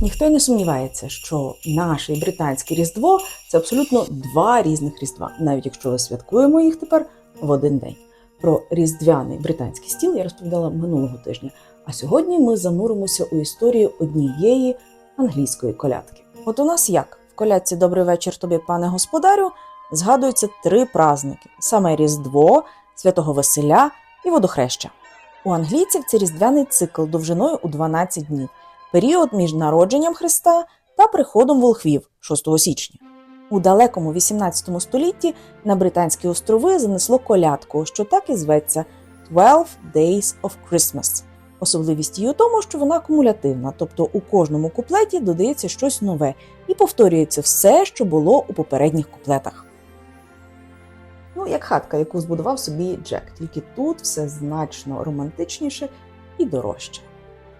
Ніхто й не сумнівається, що наше і британське Різдво це абсолютно два різних Різдва, навіть якщо святкуємо їх тепер в один день. Про різдвяний британський стіл я розповідала минулого тижня. А сьогодні ми зануримося у історію однієї англійської колядки. От у нас як в колядці Добрий вечір тобі, пане господарю, згадуються три праздники: саме Різдво, Святого Василя і Водохреща. У англійців це різдвяний цикл довжиною у 12 днів, період між народженням Христа та приходом волхвів 6 січня. У далекому 18 столітті на Британські острови занесло колядку, що так і зветься «12 Days of Christmas». Особливість її у тому, що вона кумулятивна, тобто у кожному куплеті додається щось нове і повторюється все, що було у попередніх куплетах. Ну, як хатка, яку збудував собі Джек, тільки тут все значно романтичніше і дорожче.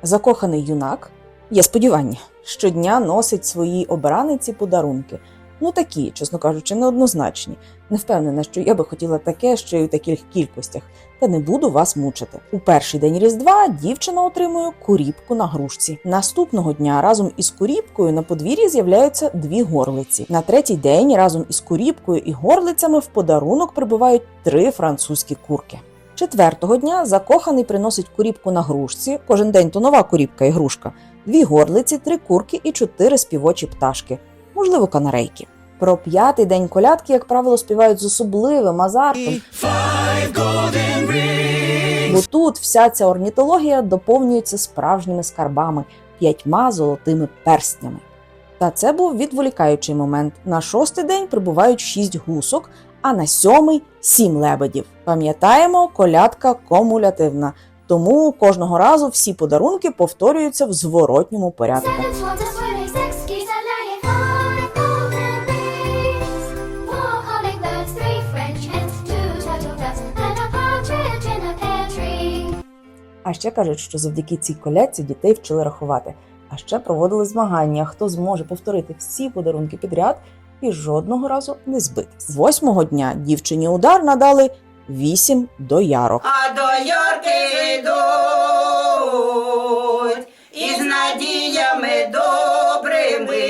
Закоханий юнак є сподівання, щодня носить своїй обраниці подарунки. Ну такі, чесно кажучи, неоднозначні. Не впевнена, що я би хотіла таке ще й у таких кількостях, та не буду вас мучити. У перший день Різдва дівчина отримує куріпку на грушці. Наступного дня разом із куріпкою на подвір'ї з'являються дві горлиці. На третій день разом із куріпкою і горлицями в подарунок прибувають три французькі курки. Четвертого дня закоханий приносить куріпку на грушці. Кожен день то нова куріпка і грушка, дві горлиці, три курки і чотири співочі пташки, можливо, канарейки. Про п'ятий день колядки, як правило, співають з особливим азартом. Бо тут вся ця орнітологія доповнюється справжніми скарбами п'ятьма золотими перстнями. Та це був відволікаючий момент. На шостий день прибувають шість гусок, а на сьомий сім лебедів. Пам'ятаємо, колядка кумулятивна, тому кожного разу всі подарунки повторюються в зворотньому порядку. А ще кажуть, що завдяки цій колядці дітей вчили рахувати. А ще проводили змагання, хто зможе повторити всі подарунки підряд і жодного разу не збитись. Восьмого дня дівчині удар надали вісім доярок. А до Йорки йдуть із надіями добрими.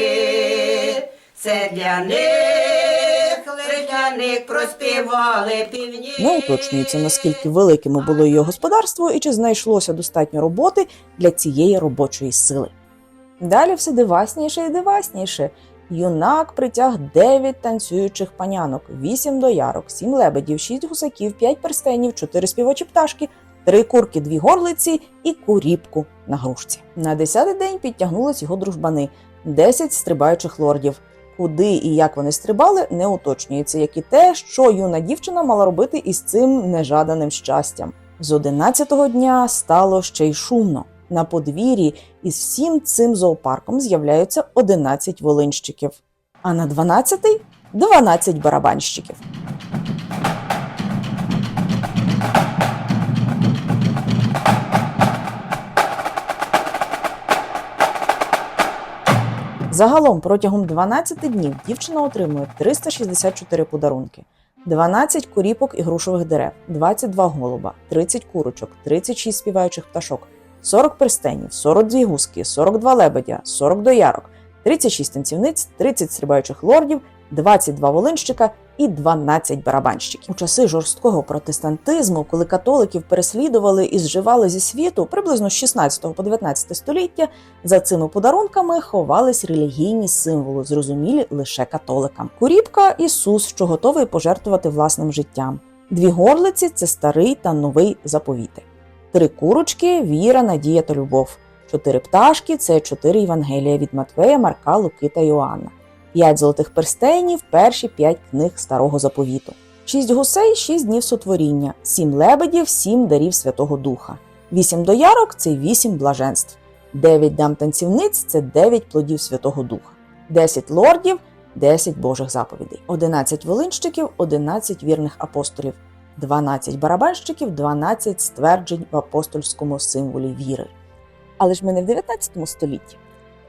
Це для них, лиш проспівали півні. Не уточнюється, наскільки великим було її господарство і чи знайшлося достатньо роботи для цієї робочої сили. Далі все дивасніше і дивасніше. Юнак притяг дев'ять танцюючих панянок, вісім доярок, сім лебедів, шість гусаків, п'ять перстенів, чотири співочі пташки, три курки, дві горлиці і куріпку на грушці. На десятий день підтягнулись його дружбани, десять стрибаючих лордів. Куди і як вони стрибали, не уточнюється, як і те, що юна дівчина мала робити із цим нежаданим щастям. З одинадцятого дня стало ще й шумно. На подвір'ї із всім цим зоопарком з'являються 11 волинщиків, а на 12-й – 12 барабанщиків. Загалом протягом 12 днів дівчина отримує 364 подарунки, 12 куріпок і грушових дерев, 22 голуба, 30 курочок, 36 співаючих пташок, 40 перстенів, 42 гуски, 42 лебедя, 40 доярок, 36 танцівниць, 30 стрибаючих лордів, 22 волинщика і 12 барабанщиків. У часи жорсткого протестантизму, коли католиків переслідували і зживали зі світу приблизно з 16 по 19 століття, за цими подарунками ховались релігійні символи, зрозумілі лише католикам. Куріпка Ісус, що готовий пожертвувати власним життям. Дві горлиці це старий та новий заповіти. Три курочки віра, надія та любов. Чотири пташки це чотири Євангелія від Матвея, Марка, Луки та Йоанна. П'ять золотих перстенів перші п'ять книг старого заповіту. Шість гусей, шість днів сотворіння, сім лебедів, сім дарів Святого Духа. Вісім доярок це вісім блаженств. Дев'ять дам танцівниць це дев'ять плодів Святого Духа. Десять лордів, десять Божих заповідей. Одинадцять волинщиків, одинадцять вірних апостолів. 12 барабанщиків, 12 стверджень в апостольському символі віри. Але ж ми не в 19 столітті.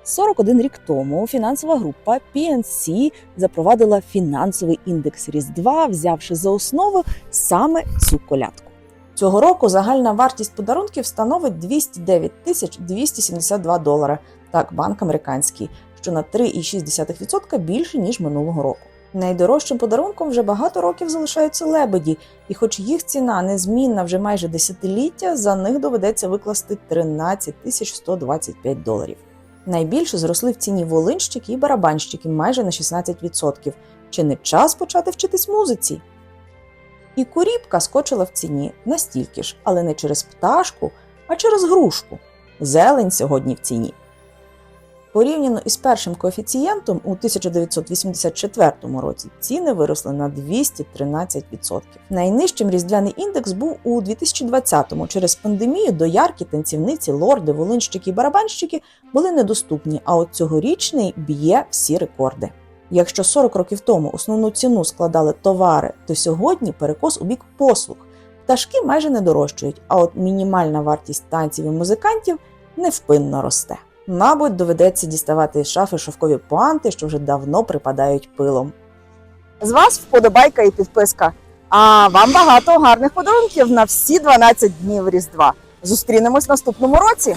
41 рік тому фінансова група PNC запровадила фінансовий індекс Різдва, взявши за основу саме цю колядку. Цього року загальна вартість подарунків становить 209 тисяч 272 долари. Так, банк американський, що на 3,6% більше ніж минулого року. Найдорожчим подарунком вже багато років залишаються лебеді, і хоч їх ціна незмінна вже майже десятиліття, за них доведеться викласти 13 тисяч 125 доларів. Найбільше зросли в ціні волинщики і барабанщики майже на 16%. Чи не час почати вчитись музиці? І куріпка скочила в ціні настільки ж, але не через пташку, а через грушку. Зелень сьогодні в ціні. Порівняно із першим коефіцієнтом у 1984 році ціни виросли на 213%. Найнижчим різдвяний індекс був у 2020-му. Через пандемію доярки, танцівниці, лорди, волинщики і барабанщики були недоступні, а от цьогорічний б'є всі рекорди. Якщо 40 років тому основну ціну складали товари, то сьогодні перекос у бік послуг. Пташки майже не дорожчають, а от мінімальна вартість танців і музикантів невпинно росте. Мабуть, доведеться діставати із шафи шовкові пуанти, що вже давно припадають пилом. З вас вподобайка і підписка. А вам багато гарних подарунків на всі 12 днів Різдва. Зустрінемось наступному році.